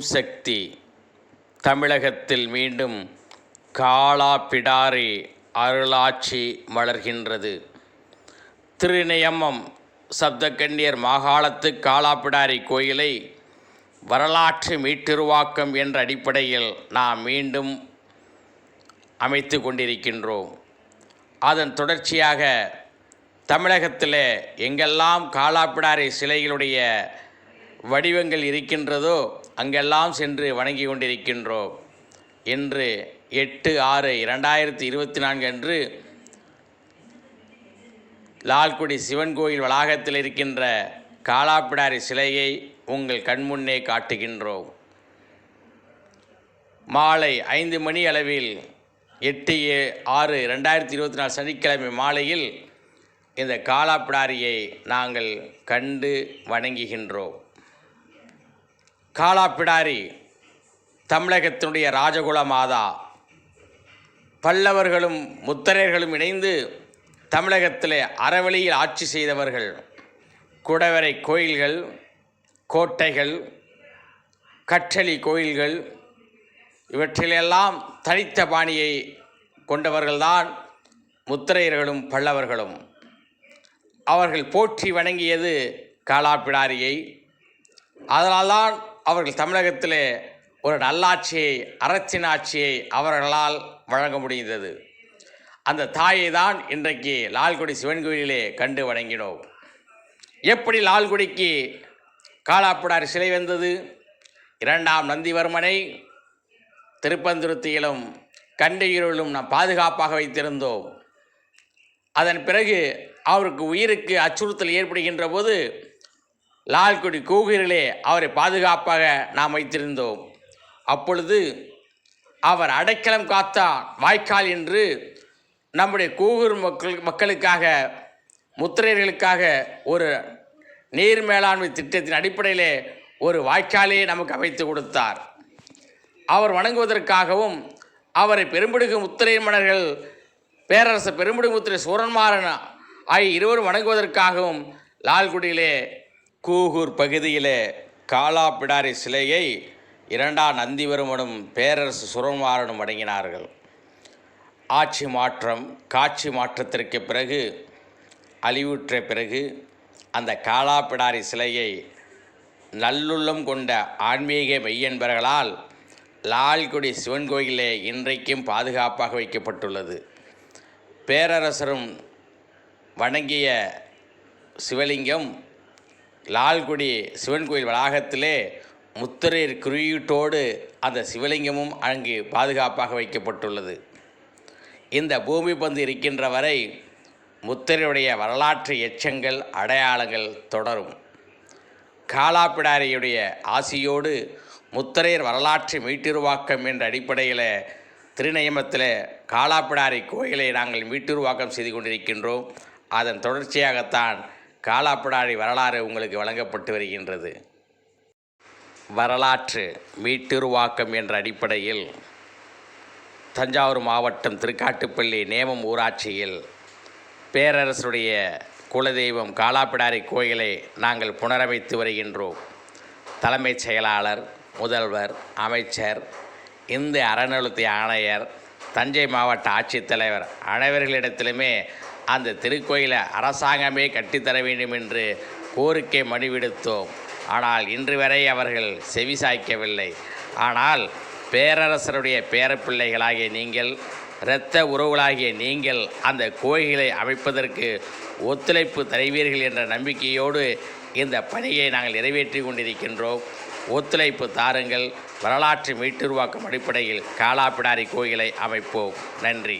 ஓம் சக்தி தமிழகத்தில் மீண்டும் காளா பிடாரி அருளாட்சி மலர்கின்றது திருநெயம்மம் சப்தகன்னியர் மாகாளத்து காளாப்பிடாரி கோயிலை வரலாற்று மீட்டிருவாக்கம் என்ற அடிப்படையில் நாம் மீண்டும் அமைத்து கொண்டிருக்கின்றோம். அதன் தொடர்ச்சியாக தமிழகத்தில் எங்கெல்லாம் காளாப்பிடாரி சிலைகளுடைய வடிவங்கள் இருக்கின்றதோ அங்கெல்லாம் சென்று வணங்கி கொண்டிருக்கின்றோம். இன்று எட்டு ஆறு இரண்டாயிரத்தி இருபத்தி நான்கு அன்று லால்குடி சிவன் கோயில் வளாகத்தில் இருக்கின்ற காலாப்பிடாரி சிலையை உங்கள் கண்முன்னே காட்டுகின்றோம். மாலை ஐந்து மணி அளவில் எட்டு ஏ ஆறு ரெண்டாயிரத்தி இருபத்தி நாலு சனிக்கிழமை மாலையில் இந்த காலாப்பிடாரியை நாங்கள் கண்டு வணங்குகின்றோம். காலாப்பிடாரி தமிழகத்தினுடைய ராஜகுல மாதா பல்லவர்களும் முத்தரையர்களும் இணைந்து தமிழகத்தில் அறவழியில் ஆட்சி செய்தவர்கள் குடவரை கோயில்கள் கோட்டைகள் கற்றளி கோயில்கள் இவற்றிலெல்லாம் தனித்த பாணியை கொண்டவர்கள்தான் முத்திரையர்களும் பல்லவர்களும். அவர்கள் போற்றி வணங்கியது காலாப்பிடாரியை அதனால்தான் அவர்கள் தமிழகத்திலே ஒரு நல்லாட்சியை அரசின் ஆட்சியை அவர்களால் வழங்க முடிந்தது. அந்த தாயை தான் இன்றைக்கு லால்குடி சிவன் கோயிலிலே கண்டு வணங்கினோம். எப்படி லால்குடிக்கு காலாப்பிடாரி சிலை வந்தது? இரண்டாம் நந்திவர்மனை திருப்பந்துருத்தியிலும் கண்டையூரிலும் நாம் பாதுகாப்பாக வைத்திருந்தோம். அதன் பிறகு அவருக்கு உயிருக்கு அச்சுறுத்தல் ஏற்படுகின்ற போது லால்குடி கூகிரிலே அவரை பாதுகாப்பாக நாம் வைத்திருந்தோம். அப்பொழுது அவர் அடைக்கலம் காத்தார் வாய்க்கால் என்று நம்முடைய கூகூர் மக்கள் மக்களுக்காக முத்திரையர்களுக்காக ஒரு நீர் மேலாண்மை திட்டத்தின் அடிப்படையிலே ஒரு வாய்க்காலே நமக்கு அமைத்து கொடுத்தார். அவர் வணங்குவதற்காகவும் அவரை பெரும்பிடுகு முத்திரை மன்னர்கள் பேரரசர் பெரும்பிடுகு முத்திரை சூரன்மாறன் ஆகிய இருவரும் வணங்குவதற்காகவும் லால்குடியிலே கூகூர் பகுதியிலே காலாப்பிடாரி சிலையை இரண்டாம் நந்திவர்மனும் பேரரசு சுரன்மாறனும் அடங்கினார்கள் ஆட்சி மாற்றம் காட்சி மாற்றத்திற்கு பிறகு அழிவுற்ற பிறகு அந்த காலாப்பிடாரி சிலையை நல்லுள்ளம் கொண்ட ஆன்மீக மெய்யன்பர்களால் லால்குடி சிவன் கோயிலே இன்றைக்கும் பாதுகாப்பாக வைக்கப்பட்டுள்ளது. பேரரசரும் வணங்கிய சிவலிங்கம் லால்குடி சிவன் கோயில் வளாகத்திலே முத்திரையர் குறியீட்டோடு அந்த சிவலிங்கமும் அங்கு பாதுகாப்பாக வைக்கப்பட்டுள்ளது. இந்த பூமி பந்து இருக்கின்ற வரை முத்திரையுடைய வரலாற்று எச்சங்கள் அடையாளங்கள் தொடரும். காலாப்பிடாரியுடைய ஆசியோடு முத்திரையர் வரலாற்று மீட்டுருவாக்கம் என்ற அடிப்படையில் திருநயமத்தில் காலாப்பிடாரி கோயிலை நாங்கள் மீட்டுருவாக்கம் செய்து கொண்டிருக்கின்றோம். அதன் தொடர்ச்சியாகத்தான் காலாப்பிடாரி வரலாறு உங்களுக்கு வழங்கப்பட்டு வருகின்றது. வரலாற்று மீட்டுருவாக்கம் என்ற அடிப்படையில் தஞ்சாவூர் மாவட்டம் திருக்காட்டுப்பள்ளி நேமம் ஊராட்சியில் பேரரசுடைய குலதெய்வம் காலாப்பிடாரி கோயிலை நாங்கள் புனரமைத்து வருகின்றோம். தலைமைச் செயலாளர் முதல்வர் அமைச்சர் இந்து அறநிலையத்துறை ஆணையர் தஞ்சை மாவட்ட ஆட்சித்தலைவர் அனைவர்களிடத்திலுமே அந்த திருக்கோயிலை அரசாங்கமே கட்டித்தர வேண்டும் என்று கோரிக்கை மனு விடுத்தோம் ஆனால் இன்று வரை அவர்கள் செவிசாய்க்கவில்லை ஆனால் பேரரசருடைய பேரப்பிள்ளைகளாகிய நீங்கள் இரத்த உறவுகளாகிய நீங்கள் அந்த கோயிலை அமைப்பதற்கு ஒத்துழைப்பு தருவீர்கள் என்ற நம்பிக்கையோடு இந்த பணியை நாங்கள் நிறைவேற்றி கொண்டிருக்கின்றோம். ஒத்துழைப்பு தாருங்கள். வரலாற்று மீட்டுருவாக்கம் அடிப்படையில் காலாப்பிடாரி கோயிலை அமைப்போம். நன்றி.